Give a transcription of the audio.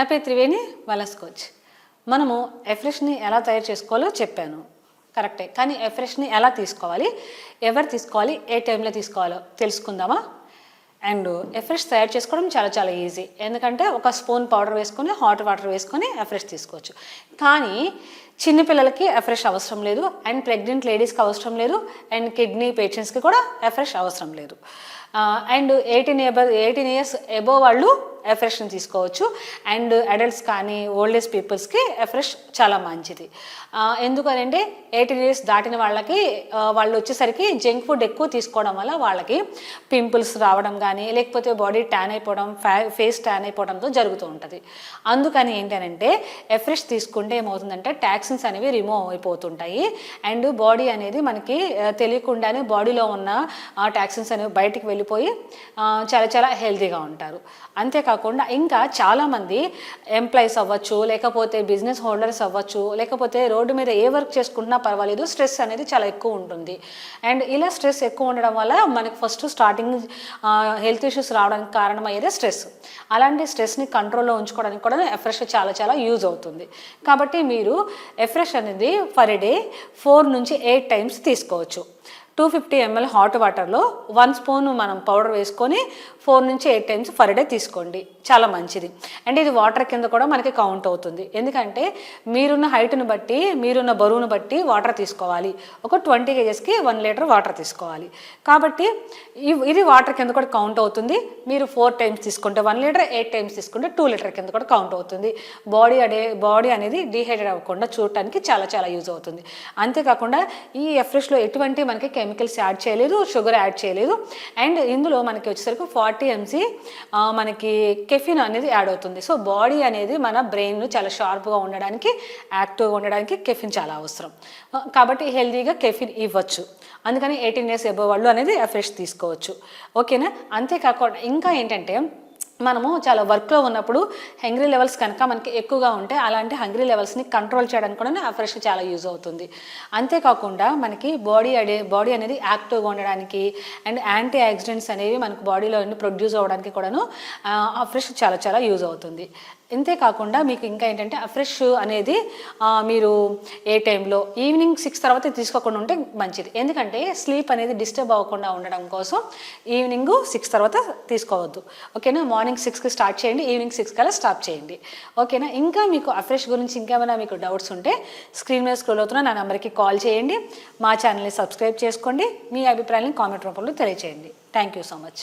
నా పేరు త్రివేణి వలస్ కోచ్. మనము ఎఫ్రెష్ని ఎలా తయారు చేసుకోవాలో చెప్పాను. కరెక్టే. కానీ ఎఫ్రెష్ని ఎలా తీసుకోవాలి? ఎవరు తీసుకోవాలి? ఏ టైంలో తీసుకోవాలో తెలుసుకుందామా? అండ్ ఎఫ్రెష్ తయారు చేసుకోవడం చాలా చాలా ఈజీ ఎందుకంటే ఒక స్పూన్ పౌడర్ వేసుకొని హాట్ వాటర్ వేసుకొని ఎఫ్రెష్ తీసుకోవచ్చు. కానీ చిన్నపిల్లలకి ఎఫ్రెష్ అవసరం లేదు. అండ్ ప్రెగ్నెంట్ లేడీస్కి అవసరం లేదు. అండ్ కిడ్నీ పేషెంట్స్కి కూడా ఎఫ్రెష్ అవసరం లేదు. And eighteen above eighteen years above వాళ్ళు ఎఫ్రెష్ని తీసుకోవచ్చు. అండ్ అడల్ట్స్ కానీ ఓల్డ్ ఏజ్ పీపుల్స్కి ఎఫ్రెష్ చాలా మంచిది. ఎందుకని ఎందుకనంటే ఎయిటీన్ ఇయర్స్ దాటిన వాళ్ళకి వాళ్ళు వచ్చేసరికి జంక్ ఫుడ్ ఎక్కువ తీసుకోవడం వల్ల వాళ్ళకి పింపుల్స్ రావడం కానీ లేకపోతే బాడీ ట్యాన్ అయిపోవడం ఫ్యా ఫేస్ ట్యాన్ అయిపోవడంతో జరుగుతూ ఉంటుంది. అందుకని ఏంటంటే ఎఫ్రెష్ తీసుకుంటే ఏమవుతుందంటే టాక్సిన్స్ అనేవి రిమూవ్ అయిపోతుంటాయి. అండ్ బాడీ అనేది మనకి తెలియకుండానే బాడీలో ఉన్న టాక్సిన్స్ అనేవి బయటికి వెళ్ళిపోయి చాలా చాలా హెల్తీగా ఉంటారు. కాకుండా ఇంకా చాలామంది ఎంప్లాయీస్ అవ్వచ్చు లేకపోతే బిజినెస్ హోల్డర్స్ అవ్వచ్చు లేకపోతే రోడ్డు మీద ఏ వర్క్ చేసుకుంటున్నా పర్వాలేదు స్ట్రెస్ అనేది చాలా ఎక్కువ ఉంటుంది. అండ్ ఇలా స్ట్రెస్ ఎక్కువ ఉండడం వల్ల మనకి ఫస్ట్ స్టార్టింగ్ హెల్త్ ఇష్యూస్ రావడానికి కారణమయ్యేది స్ట్రెస్ అలాంటి స్ట్రెస్ని కంట్రోల్లో ఉంచుకోవడానికి కూడా ఎఫ్రెష్ చాలా చాలా యూజ్ అవుతుంది. కాబట్టి మీరు ఎఫ్రెష్ అనేది ఫర్ డే ఫోర్ నుంచి ఎయిట్ టైమ్స్ తీసుకోవచ్చు. టూ ఫిఫ్టీ ఎంఎల్ హాట్ వాటర్లో వన్ స్పూన్ మనం పౌడర్ వేసుకొని ఫోర్ నుంచి ఎయిట్ టైమ్స్ ఫర్ డే తీసుకోండి. చాలా మంచిది. అండ్ ఇది వాటర్ కింద కూడా మనకి కౌంట్ అవుతుంది. ఎందుకంటే మీరున్న హైట్ను బట్టి మీరున్న బరువును బట్టి వాటర్ తీసుకోవాలి. ఒక ట్వంటీ కేజెస్కి వన్ లీటర్ వాటర్ తీసుకోవాలి. కాబట్టి ఇది వాటర్ కింద కూడా కౌంట్ అవుతుంది. మీరు ఫోర్ టైమ్స్ తీసుకుంటే వన్ లీటర్ ఎయిట్ టైమ్స్ తీసుకుంటే టూ లీటర్ కింద కూడా కౌంట్ అవుతుంది. బాడీ అడే బాడీ అనేది డీహైడ్రేట్ అవ్వకుండా చూడటానికి చాలా చాలా యూజ్ అవుతుంది. అంతేకాకుండా ఈ ఎఫ్రెష్లో ఎటువంటి మనకి కెమికల్స్ యాడ్ చేయలేదు షుగర్ యాడ్ చేయలేదు. అండ్ ఇందులో మనకి వచ్చేసరికి ఫార్టీ ఎంసీ మనకి కెఫిన్ అనేది యాడ్ అవుతుంది. సో బాడీ అనేది మన బ్రెయిన్ చాలా షార్ప్గా ఉండడానికి యాక్టివ్గా ఉండడానికి కెఫిన్ చాలా అవసరం. కాబట్టి హెల్తీగా కెఫిన్ ఇవ్వచ్చు. అందుకని ఎయిటీన్ ఇయర్స్ ఎబో వాళ్ళు అనేది ఫ్రెష్ తీసుకోవచ్చు. ఓకేనా? అంతేకాకుండా ఇంకా ఏంటంటే మనము చాలా వర్క్లో ఉన్నప్పుడు హంగ్రీ లెవెల్స్ కనుక మనకి ఎక్కువగా ఉంటే అలాంటి హంగ్రీ లెవెల్స్ని కంట్రోల్ చేయడానికి కూడా ఆ ఫ్రెష్ చాలా యూజ్ అవుతుంది. అంతేకాకుండా మనకి బాడీ అడే బాడీ అనేది యాక్టివ్గా ఉండడానికి అండ్ యాంటీ యాక్సిడెంట్స్ అనేవి మనకు బాడీలో ప్రొడ్యూస్ అవ్వడానికి కూడాను ఆ ఫ్రెష్ చాలా చాలా యూజ్ అవుతుంది. ఇంతే కాకుండా మీకు ఇంకా ఏంటంటే ఫ్రెష్ అనేది మీరు ఏ టైంలో ఈవినింగ్ సిక్స్ తర్వాత తీసుకోకుండా ఉంటే మంచిది. ఎందుకంటే స్లీప్ అనేది డిస్టర్బ్ అవ్వకుండా ఉండడం కోసం ఈవినింగ్ సిక్స్ తర్వాత తీసుకోవద్దు. ఓకేనా? మార్నింగ్ సిక్స్కి స్టార్ట్ చేయండి ఈవినింగ్ సిక్స్ కల్లా స్టాప్ చేయండి. ఓకేనా? ఇంకా మీకు అఫ్రెష్ గురించి ఇంకేమైనా మీకు డౌట్స్ ఉంటే స్క్రీన్ మీద స్క్రోల్ అవుతున్న నా నెంబర్కి కాల్ చేయండి. మా ఛానల్ని సబ్స్క్రైబ్ చేసుకోండి. మీ అభిప్రాయాన్ని కామెంట్ రూపంలో తెలియచేయండి. Thank you so much